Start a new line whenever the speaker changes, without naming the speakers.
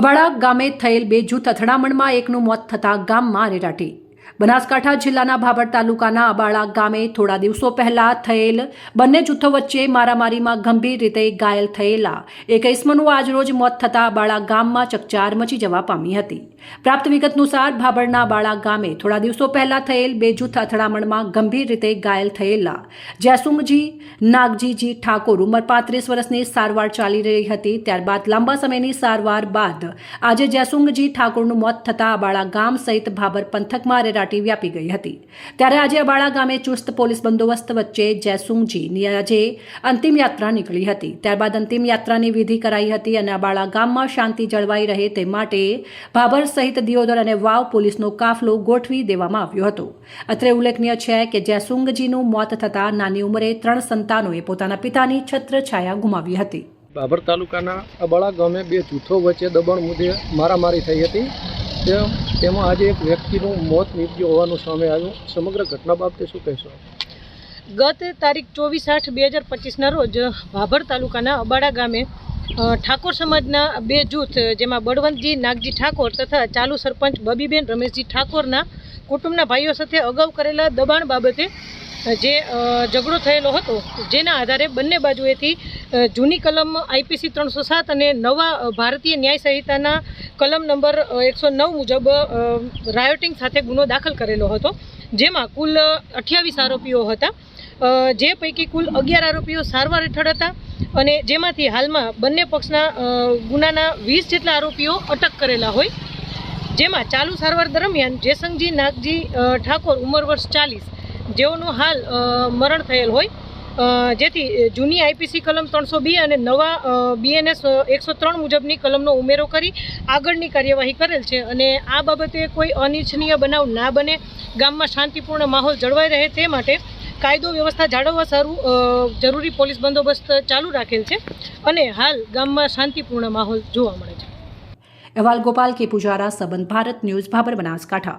અબાડા ગામે થયેલ બે જૂથ અથડામણમાં એકનું મોત થતાં ગામમાં રેરાટી બનાસકાંઠા જિલ્લાના ભાભર તાલુકાના અબાળા ગામે થોડા દિવસો પહેલા થયેલ બંને જૂથો વચ્ચે મારામારીમાં ગંભીર રીતે ઘાયલ થયેલા એક ઇસમનું આજરોજ મોત થતાં અબાળા ગામમાં ચકચાર મચી જવા પામી હતી. પ્રાપ્ત વિગત અનુસાર ભાભરના અબાળા ગામે થોડા દિવસો પહેલા થયેલ બે જૂથ અથડામણમાં ગંભીર રીતે ઘાયલ થયેલા જયસુંગજી, નાગજીજી ઠાકોર ઉંમર પાંત્રીસ વર્ષની સારવાર ચાલી રહી હતી. ત્યારબાદ લાંબા સમયની સારવાર બાદ આજે જયસુંગજી ઠાકોરનું મોત થતાં અબાળા ગામ સહિત ભાભર પંથકમાં રેરાટી વ્યાપી ગઈ હતી. ત્યારે આજે અબાળા ગામે ચુસ્ત પોલીસ બંદોબસ્ત વચ્ચે જયસુંગજીની આજે અંતિમ નીકળી હતી. ત્યારબાદ અંતિમ વિધિ કરાઈ હતી અને અબાળા ગામમાં શાંતિ જળવાઈ રહે તે માટે ભાભર સહિત દિયોદર અને વાવ પોલીસનો કાફલો ગોઠવી દેવામાં આવ્યો હતો. અત્રે ઉલ્લેખનીય છે કે જયસુંગજીનું મોત થતાં નાની ઉંમરે ત્રણ સંતાનોએ પોતાના પિતાની છત્રછાયા ગુમાવી હતી.
બાબર તાલુકાના અબાળા ગામે બે જૂથો વચ્ચે દબાણ મુદ્દે મારામારી થઈ હતી. તે તેમાં આજે એક વ્યક્તિનું મોત નીપજ્યું હોવાનું સામે આવ્યું. સમગ્ર ઘટના બાબતે શું કહેશો
ગત તારીખ ચોવીસ આઠ બે હજાર પચીસના રોજ ભાભર તાલુકાના અબાડા ગામે ઠાકોર સમાજના બે જૂથ, જેમાં બળવંતજી, નાગજી ઠાકોર તથા ચાલુ સરપંચ બબીબેન રમેશજી ઠાકોરના કુટુંબના ભાઈઓ સાથે અગાઉ કરેલા દબાણ બાબતે જે ઝઘડો થયેલો હતો, જેના આધારે બંને બાજુએથી જૂની કલમ આઈપીસી ત્રણસો સાત અને નવા ભારતીય ન્યાય સંહિતાના કલમ નંબર એકસો નવ મુજબ રાયોટિંગ સાથે ગુનો દાખલ કરેલો હતો, જેમાં કુલ અઠ્યાવીસ આરોપીઓ હતા. જે પૈકી કુલ અગિયાર આરોપીઓ સારવાર હેઠળ હતા અને જેમાંથી હાલમાં બંને પક્ષના ગુનાના વીસ જેટલા આરોપીઓ અટક કરેલા હોય. જેમાં ચાલુ સારવાર દરમિયાન જેસંગજી નાગજી ઠાકોર ઉંમર વર્ષ ચાલીસ, જેઓનું હાલ મરણ થયેલ હોય. જેથી જૂની આઈપીસી કલમ ત્રણસો બી અને નવા બીએનએસ એકસો ત્રણ મુજબની કલમનો ઉમેરો કરી આગળની કાર્યવાહી કરેલ છે અને આ બાબતે કોઈ અનિચ્છનીય બનાવ ના બને, ગામમાં શાંતિપૂર્ણ માહોલ જળવાઈ રહે તે માટે કાયદો વ્યવસ્થા જાળવવા સારું જરૂરી પોલીસ બંદોબસ્ત ચાલુ રાખેલ છે અને હાલ ગામમાં શાંતિપૂર્ણ માહોલ જોવા મળે છે.
અહેવાલ ગોપાલ કે પુજારા, સંબંધ ભારત ન્યૂઝ, ભાભર બનાસકાંઠા.